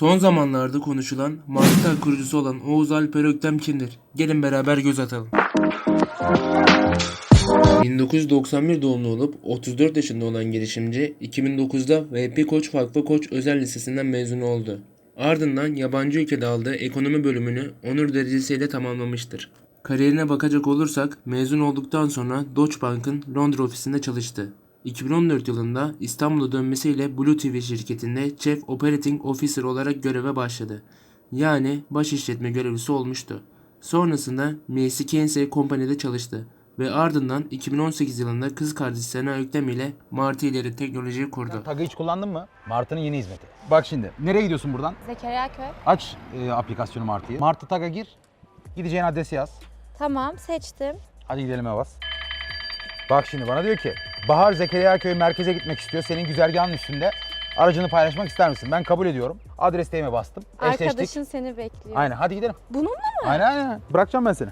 Son zamanlarda konuşulan Martı kurucusu olan Oğuz Alper Öktem kimdir? Gelin beraber göz atalım. 1991 doğumlu olup 34 yaşında olan girişimci 2009'da VP Koç Vakfı Koç Özel Lisesi'nden mezun oldu. Ardından yabancı ülkede aldığı ekonomi bölümünü onur derecesiyle tamamlamıştır. Kariyerine bakacak olursak mezun olduktan sonra Deutsche Bank'ın Londra ofisinde çalıştı. 2014 yılında İstanbul'a dönmesiyle Blue TV şirketinde Chief Operating Officer olarak göreve başladı. Yani baş işletme görevlisi olmuştu. Sonrasında Macy Kinsey Company'de çalıştı ve ardından 2018 yılında kız kardeşi Sena Öktem ile Martı ileri teknolojiyi kurdu. Tag'ı hiç kullandın mı? Martı'nın yeni hizmeti. Bak şimdi nereye gidiyorsun buradan? Zekeriya Köy. Aç e, aplikasyonu Martı'yı. Martı Tag'a gir. Gideceğin adresi yaz. Tamam seçtim. Hadi gidelim bas. Bak şimdi bana diyor ki Bahar Zekeriya Köy merkeze gitmek istiyor. Senin güzergahın üstünde. Aracını paylaşmak ister misin? Ben kabul ediyorum. Adresteyime bastım. Eşleştik. Arkadaşın seni bekliyor. Aynen hadi gidelim. Bununla mı? Aynen aynen. Bırakacağım ben seni.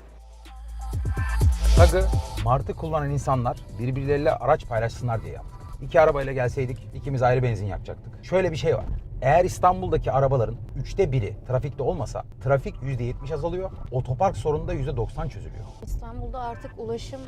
Tag'ı Martı kullanan insanlar birbirleriyle araç paylaşsınlar diye yaptık. İki arabayla gelseydik ikimiz ayrı benzin yakacaktık. Şöyle bir şey var. Eğer İstanbul'daki arabaların üçte biri trafikte olmasa trafik %70 azalıyor. Otopark sorunu da %90 çözülüyor. İstanbul'da artık ulaşım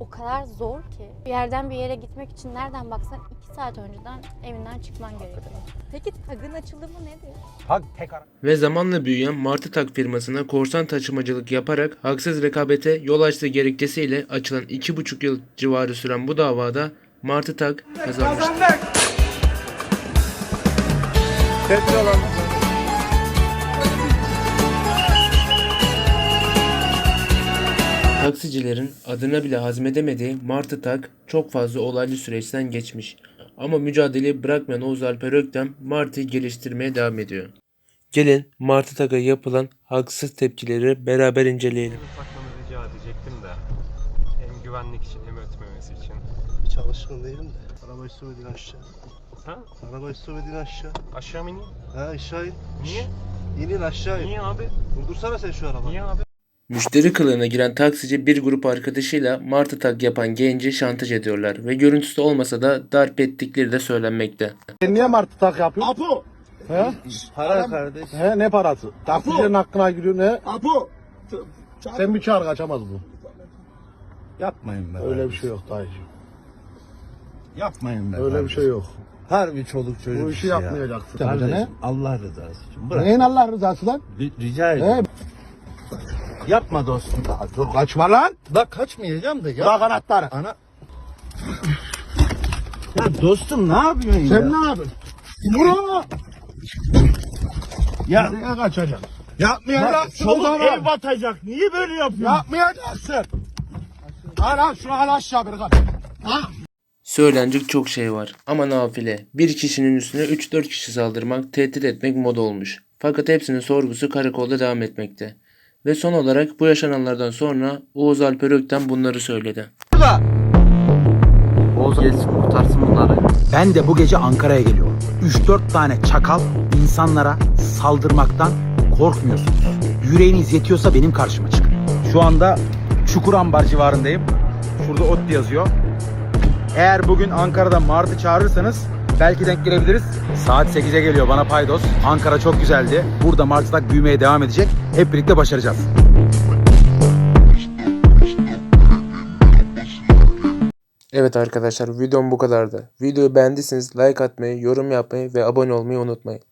o kadar zor ki. Bir yerden bir yere gitmek için nereden baksan 2 saat önceden evinden çıkman gerekiyor. Peki tagın açılımı nedir? Tag tek ara... Ve zamanla büyüyen Martı Tak firmasına korsan taşımacılık yaparak haksız rekabete yol açtığı gerekçesiyle açılan 2,5 yıl civarı süren bu davada Martı Tak kazanmıştır. Taksicilerin adına bile hazmedemediği Martı Tak çok fazla olaylı süreçten geçmiş. Ama mücadeleyi bırakmayan Oğuz Alper Öktem Martı'yı geliştirmeye devam ediyor. Gelin Martı Tak'a yapılan haksız tepkileri beraber inceleyelim. Ufakmanı rica edecektim de. Hem güvenlik için hem ötmemesi için. Hiç alışkın değilim de. Arabayı sürmedin aşağı. Ha? Arabayı sürmedin aşağı. Aşağı mı ineyim? Ha aşağı in. Niye? İnin aşağı in. Niye abi? Durdursana sen şu arabayı. Niye abi? Müşteri kılığına giren taksici bir grup arkadaşıyla Martı Tak yapan genci şantaj ediyorlar ve görüntüsü olmasa da darp ettikleri de söylenmekte. Sen niye martı tak yapıyorsun? Apo! He? Para kardeş. He ne parası? Taksicilerin hakkına giriyor ne? Apo! Sen bir çağır kaçamaz bu. Yapmayın be. Öyle bir şey yok dayıcığım. Yapmayın be. Öyle bir şey yok. Harbi çoluk çocuk. Bu işi işi ya. yapmayacaksın. Kardeş Ne? Allah rızası için. Bırak. Neyin Allah rızası lan? Ri- Rica ediyorum. Yapma dostum. Dur kaçma lan. Bak kaçmayacağım da ya. Bırak anahtarı. Ana. Ya dostum ne yapıyorsun ya? Sen ne yapıyorsun? Vur onu. Ya Nereye kaçacaksın? yapmayacaksın. Çoluk o zaman. ev batacak. Niye böyle yapıyorsun? Yapmayacaksın. Al al şunu al aşağı bir kat. Al. Söylenecek çok şey var ama nafile. Bir kişinin üstüne 3-4 kişi saldırmak, tehdit etmek moda olmuş. Fakat hepsinin sorgusu karakolda devam etmekte. Ve son olarak bu yaşananlardan sonra Oğuz Alper Öktem bunları söyledi. Oğuz gelsin kurtarsın bunları. Ben de bu gece Ankara'ya geliyorum. 3-4 tane çakal insanlara saldırmaktan korkmuyorsunuz. Yüreğiniz yetiyorsa benim karşıma çıkın. Şu anda Çukurambar civarındayım. Şurada ot yazıyor. Eğer bugün Ankara'da Martı çağırırsanız belki denk gelebiliriz. Saat 8'e geliyor bana paydos. Ankara çok güzeldi. Burada Martı tak büyümeye devam edecek. Hep birlikte başaracağız. Evet arkadaşlar videom bu kadardı. Videoyu beğendiyseniz like atmayı, yorum yapmayı ve abone olmayı unutmayın.